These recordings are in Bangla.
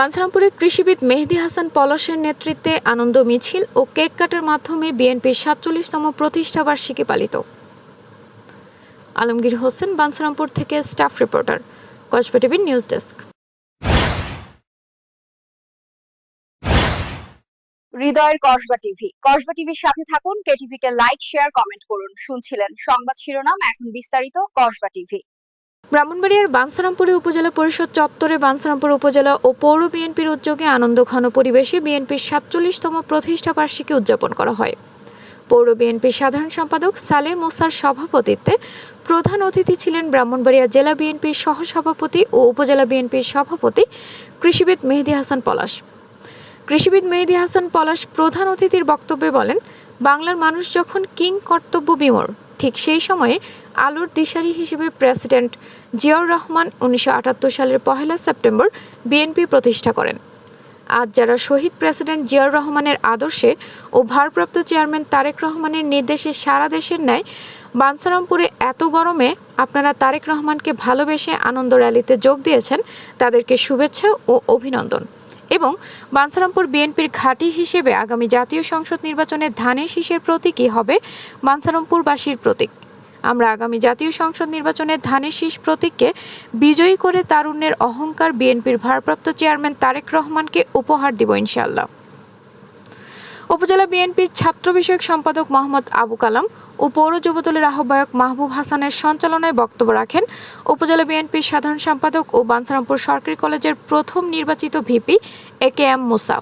বাঞ্ছারামপুরে কৃষিবিদ মেহেদি হাসান পলাশের নেতৃত্বে আনন্দ মিছিল ও কেক কাটার মাধ্যমে বিএনপির সাতচল্লিশতম প্রতিষ্ঠা বার্ষিকী পালিত। আলমগীর হোসেন বাঞ্ছারামপুর থেকে স্টাফ রিপোর্টার, কসবা টিভির নিউজ ডেস্ক। হৃদয়ের কসবা টিভি। কসবা টিভির সাথে থাকুন কেটিভি কে লাইক, শেয়ার, কমেন্ট করুন। শুনছিলেন সংবাদ শিরোনাম, এখন বিস্তারিত কসবা টিভি। ব্রাহ্মণবাড়িয়ার বাঞ্ছারামপুরে উপজেলা পরিষদ চত্বরে বাঞ্ছারামপুর উপজেলা ও পৌর বিএনপির উদ্যোগে আনন্দ ঘন পরিবেশে বিএনপির সাতচল্লিশতম প্রতিষ্ঠা বার্ষিকী উদযাপন করা হয়। পৌর বিএনপির সাধারণ সম্পাদক সালে মোসার সভাপতিত্বে প্রধান অতিথি ছিলেন ব্রাহ্মণবাড়িয়া জেলা বিএনপির সহসভাপতি ও উপজেলা বিএনপির সভাপতি কৃষিবিদ মেহেদি হাসান পলাশ। কৃষিবিদ মেহেদি হাসান পলাশ প্রধান অতিথির বক্তব্যে বলেন, বাংলার মানুষ যখন কিং কর্তব্য বিমর ঠিক সেই সময়ে আলোর দিশারি হিসেবে প্রেসিডেন্ট জিয়াউর রহমান উনিশশো আটাত্তর সালের পহেলা সেপ্টেম্বর বিএনপি প্রতিষ্ঠা করেন। আজ যারা শহীদ প্রেসিডেন্ট জিয়াউর রহমানের আদর্শে ও ভারপ্রাপ্ত চেয়ারম্যান তারেক রহমানের নির্দেশে সারা দেশের ন্যায় বানসারামপুরে এত গরমে আপনারা তারেক রহমানকে ভালোবেসে আনন্দ র্যালিতে যোগ দিয়েছেন, তাদেরকে শুভেচ্ছা ও অভিনন্দন। এবং বানসারামপুর বিএনপির ঘাঁটি হিসেবে আগামী জাতীয় সংসদ নির্বাচনে ধানের শীষের প্রতীকই হবে বানসারামপুরবাসীর প্রতীক। আমরা আগামী জাতীয় সংসদ নির্বাচনে ধানের শীষ প্রতীককে বিজয়ী করে তারুণ্যের অহংকার বিএনপির ভারপ্রাপ্ত চেয়ারম্যান তারেক রহমানকে উপহার দিব ইনশাআল্লাহ। উপজেলা বিএনপির ছাত্র বিষয়ক সম্পাদক মোহাম্মদ আবু কালাম ও পৌর যুবদলের আহ্বায়ক মাহবুব হাসানের সঞ্চালনায় বক্তব্য রাখেন উপজেলা বিএনপির সাধারণ সম্পাদক ও বাঞ্ছারামপুর সরকারি কলেজের প্রথম নির্বাচিত ভিপি এ কে এম মুসা,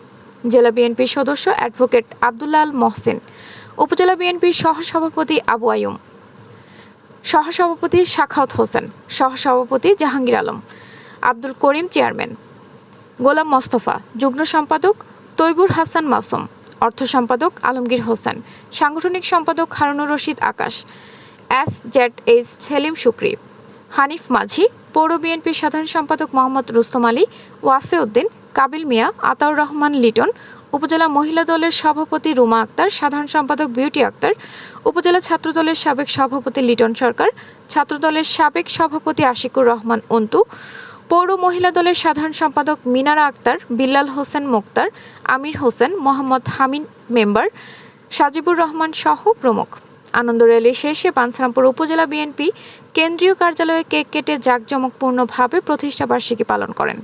জেলা বিএনপির সদস্য অ্যাডভোকেট আবদুল্লাহ আল মহসিন, উপজেলা বিএনপির সহসভাপতি আবু আয়ুম, সহসভাপতি শাখাওত হোসেন, সহসভাপতি জাহাঙ্গীর আলম, আব্দুল করিম চেয়ারম্যান, গোলাম মোস্তফা, যুগ্ম সম্পাদক তৈবুর হাসান মাসুম অর্থ সম্পাদক আলমগীর হোসেন, সাংগঠনিক সম্পাদক Harunur Rashid Akash, S Z H Selim Shukri, Hanif Majhi, পৌর বিএনপির সাধারণ সম্পাদক মোহাম্মদ রুস্তম আলী ওয়াসে উদ্দিন কাবিল মিয়া, আতাউর রহমান লিটন, উপজেলা মহিলা দলের সভাপতি রুমা আক্তার, সাধারণ সম্পাদক বিউটি আক্তার, উপজেলা ছাত্রদলের সাবেক সভাপতি লিটন সরকার ছাত্রদলের সাবেক সভাপতি আশিকুর রহমান অন্তু পৌর মহিলা দলের সাধারণ সম্পাদক মিনারা আক্তার, বিল্লাল হোসেন মোক্তার, আমির হোসেন, মোহাম্মদ হামিন মেম্বার, সাজিবুর রহমান সহ প্রমুখ। আনন্দ র্যালি শেষে পানসারামপুর উপজেলা বিএনপি কেন্দ্রীয় কার্যালয়ে কেক কেটে জাঁকজমকপূর্ণভাবে প্রতিষ্ঠাবার্ষিকী পালন করেন।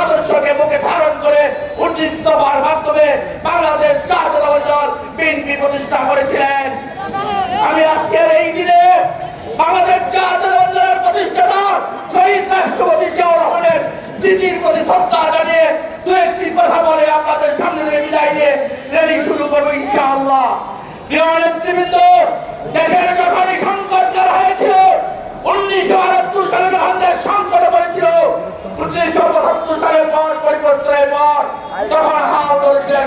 আদর্শকে বুকে ধারণ করে উন্নীত হওয়ার মাধ্যমে বাংলাদেশ জাতীয়তাবাদী দল বিএনপি প্রতিষ্ঠা করেছিলেন। আমি আজকের এই দিনে বাংলাদেশ জাতীয়তাবাদী দলের প্রতিষ্ঠাতা শহীদ রাষ্ট্রপতি জিয়াউর রহমানের স্মৃতির প্রতি শ্রদ্ধা জানিয়ে দু একটি কথা বলে আপনাদের সামনে থেকে বিদায় নিয়ে রেলি শুরু করব ইনশাআল্লাহ। প্রিয় নেতৃবৃন্দ, দেশের যখনই সংকট করা হয়েছিল উনিশশো আটাত্তর সালে যখন দেশ সংকটে পড়েছিল উনিশশো পঁচাত্তর সালের পর পরিবর্তনের পর তখন হাল ধরেছিলেন